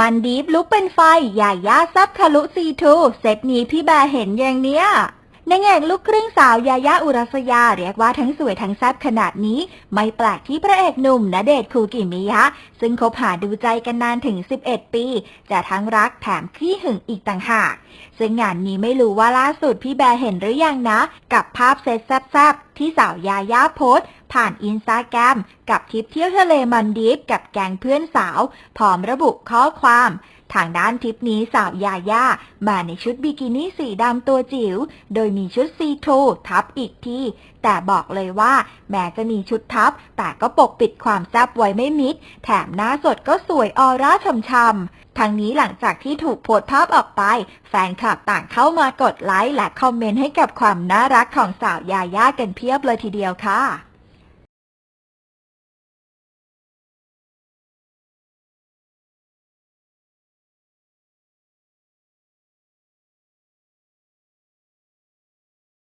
มันดีฟลุกเป็นไฟยาย่าซับทะลุซีทูเซตนี้พี่แบร์เห็นอย่างเนี้ยนางเอกลูกครึ่งสาวยายาอุรัสยาเรียกว่าทั้งสวยทั้งแซ่บขนาดนี้ ไม่แปลกที่พระเอกหนุ่มณเดชน์คูกิมิยะ ซึ่งคบหาดูใจกันนานถึง 11 ปี จะทั้งรักแถมขี้หึงอีกต่างหาก ซึ่งงานนี้ไม่รู้ว่าล่าสุดพี่แบร์เห็นหรือยังนะ กับภาพเซตแซ่บๆที่สาวยาย่าโพสต์ ผ่านอินสตาแกรมกับทริปเที่ยวทะเลมันดีฟกับแกงเพื่อนสาวพร้อมระบุข้อความ ทางด้านทริปนี้สาวยาย่ามาในชุดบิกินี่สีดำตัวจิ๋ว โดยมีชุดซีทูทับอีกที แต่บอกเลยว่า แม้จะมีชุดทับ แต่ก็ปกปิดความแซ่บไว้ไม่มิด แถมหน้าสดก็สวยออร่าช่ำๆทั้งนี้หลังจากที่ถูกโพสต์ภาพออกไป แฟนคลับต่างเข้ามากดไลค์และคอมเมนต์ให้กับความน่ารักของสาวยาย่ากันเพียบเลยทีเดียวค่ะ